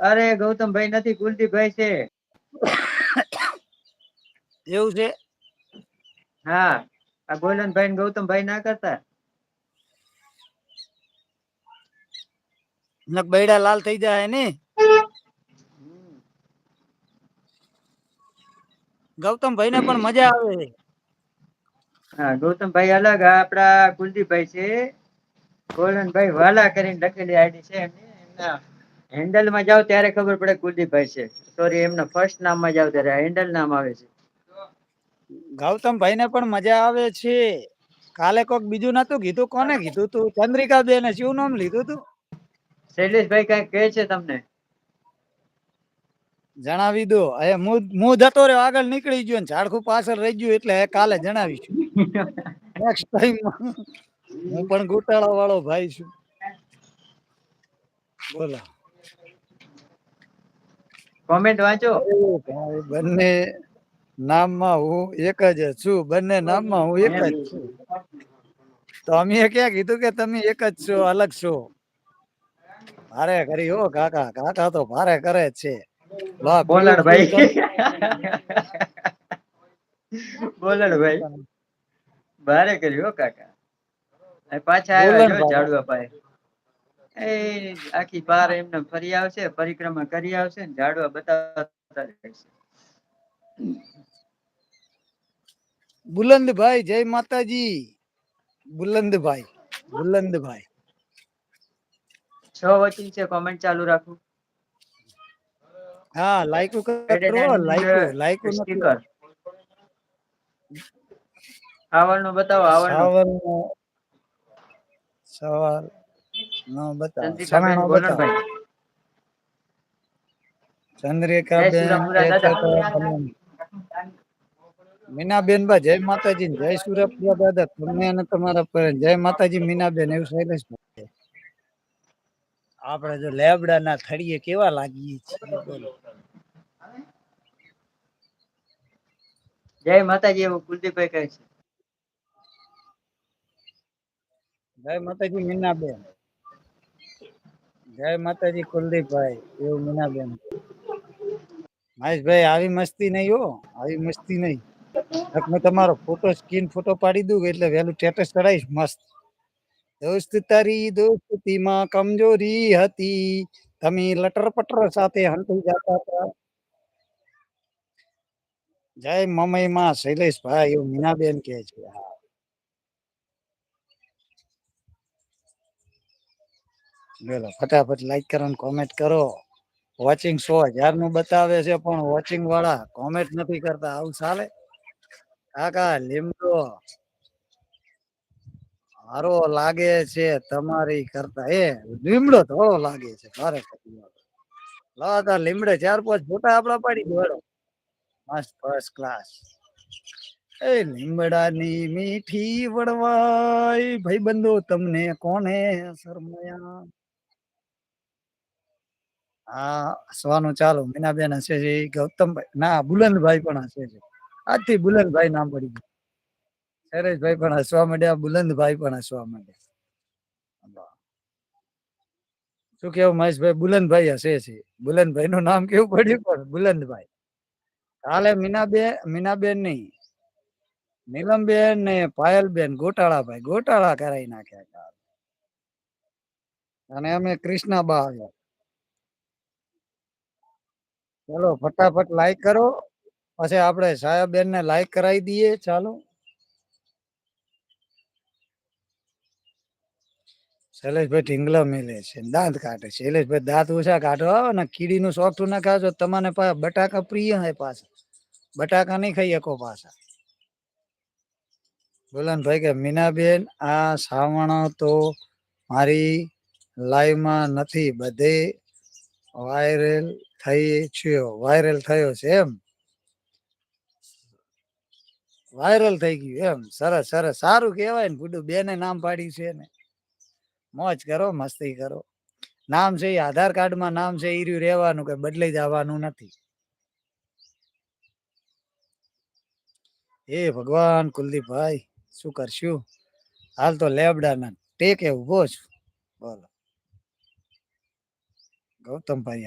અરે ગૌતમભાઈ નથી કુલદીપભાઈ છે. એવું છે? હા આ ગોલનભાઈ ને ગૌતમભાઈ ના કરતા? નક બૈડા લાલ થઈ જાય ને? ગૌતમભાઈ ને પણ મજા આવે. હા ગૌતમભાઈ અલગ આપડા કુલદીપભાઈ છે. ગોલનભાઈ વાલા કરીને લખેલી આઈડી છે એમની એમના હેન્ડલમાં જાવ ત્યારે ખબર પડે કુલદીપભાઈ છે. સોરી એમના ફર્સ્ટ નામમાં જાવ ત્યારે. હેન્ડલ નામ આવે છે. ગૌતમભાઈને પણ મજા આવે છે. કાલે કોક બીજું નતું કીધું? કોને કીધું તું? ચંદ્રિકા બેન શું નામ લીધું તું? શૈલેષભાઈ કઈ કહે છે તમને? જણાવી દો. એ હું જતો રહ્યો. આગળ નીકળી ગયો ઝાડખું પાછળ રહી ગયું એટલે કાલે જણાવીશું. નેક્સ્ટ ટાઈમ હું પણ ગોટાળા વાળો ભાઈ છું. બોલો. કોમેન્ટ વાંચો. બંને નામમાં હું એક જ છું. બંને નામમાં હું એક જ છું. તો અમે ક્યાં કીધું કે તમે એક જ છો અલગ છો? ભારે કરી હો કાકા. કાકા તો ભારે કરે છે. લો, ભાઈ. બોલણભાઈ ભાઈ. ભારે કર્યું હો કાકા. પાછા આવ્યો જો બોલણભાઈ. એ આખી બાર એમને ફરી આવશે પરિક્રમા કરી આવશે ને ઝાડવા બતાવતા રહેશે. બુલંદભાઈ જય માતાજી. બુલંદભાઈ બુલંદભાઈ. છ વચન છે કોમેન્ટ ચાલુ રાખું. હા લાઈક કરો લાઈક લાઈક સ્ટીકર આવળ બતાવો આવળનું સવાલ. નો બતાવો. ચંદ્રિકાબેન બતાવો. ચંદ્રિકા બેન મીનાબેન બા જય માતાજી જય સુરપુરા દાદા. તમને અને તમારા પર જય માતાજી મીનાબેન એવું શૈલેષ આપણે જો લેબડા ના થળીએ કેવા લાગીએ છીએ બોલો. જય માતાજી એવું કુલદીપભાઈ કહે છે. જય માતાજી મીનાબેન. જય માતાજી કુલદીપભાઈ, એવું મીનાબેન. મહેશભાઈ, આવી મસ્તી નહીં હો, આવી મસ્તી નહીં. મેં તમારો ફોટો સ્કીન ફોટો પાડી દઉં એટલે વહેલું સ્ટેટસ ચડાવીશ મસ્ત. દોસ્ત તારી દોસ્તીમાં કમજોરી હતી, તમે લટર પટર સાથે હંટી જતા હતા. જય મમઈ માં શૈલેષભાઈ, એવું મીનાબેન કે છે. હા. બોલો, ફટાફટ લાઈક કરો કોમેન્ટ કરો. વોચિંગ સો હજારનું બતાવે છે પણ વોચિંગ વાળા કોમેન્ટ નથી કરતા. આવું ચાલે? કાકા, લીમડો. હારો લાગે છે તમારી કરતા. એ, લીમડો થોડો લાગે છે. મારે લાતા લીમડે. ચાર પાંચ ફોટા આપડા પાડી દો મસ્ત ફર્સ્ટ ક્લાસ એ લીમડાની મીઠી વડવાઈ ભાઈબંધો, તમને કોને શરમાયા? હા હસવાનું ચાલુ. મીનાબેન હશે છે ગૌતમભાઈ, ના, બુલંદભાઈ પણ હશે છે આજથી બુલંદભાઈ નામ પડી ગયું. શૈલેષભાઈ પણ હસવા માંડ્યા, બુલંદભાઈ પણ હસવા માંડ્યા. શું કેવું મહેશભાઈ? બુલંદભાઈ હશે છે. બુલંદભાઈ નું નામ કેવું પડ્યું પણ? બુલંદભાઈ. કાલે મીનાબેન મીનાબેન નહીં. નીલમબેન ને પાયલબેન, ગોટાળાભાઈ. ગોટાળા કરાવી નાખ્યા અને અમે કૃષ્ણાબા આવ્યા. ચલો, ફટાફટ લાઈક કરો. પછી આપણે સાયાબેન ને લાઈક કરાવી દઈએ. ચાલો. શૈલેષભાઈ ઢીંગલા મેલે છે. દાંત કાઢે છે. શૈલેષભાઈ દાંત ઓછા કાઢો. આવો ને કીડીનું સોફ્ટ ના ખાજો તમને પા બટાકા પ્રિય હે પાછા. બટાકા નહીં ખાઈ શકો પાછા. ભાઈ કે, મીનાબેન, આ શ્રાવણ તો મારી લાઈવમાં નથી. બધે વાયરલ થઈ થયો વાયરલ થયો છે એમ. વાયરલ થઈ ગયું એમ. સરસ સરસ. સારું કહેવાય ને, ગુડુ બેને નામ પાડ્યું છે ને. મોજ કરો, મસ્તી કરો. નામ છે આધાર આધાર કાર્ડમાં, નામ છે ઈર્યું રહ્યું રહેવાનું કે બદલાઈ જવાનું નથી. એ ભગવાન કુલદીપભાઈ, શું કરશું? હાલ તો લેબડાના ટેકે ઊભો છું. બોલો. ગૌતમભાઈ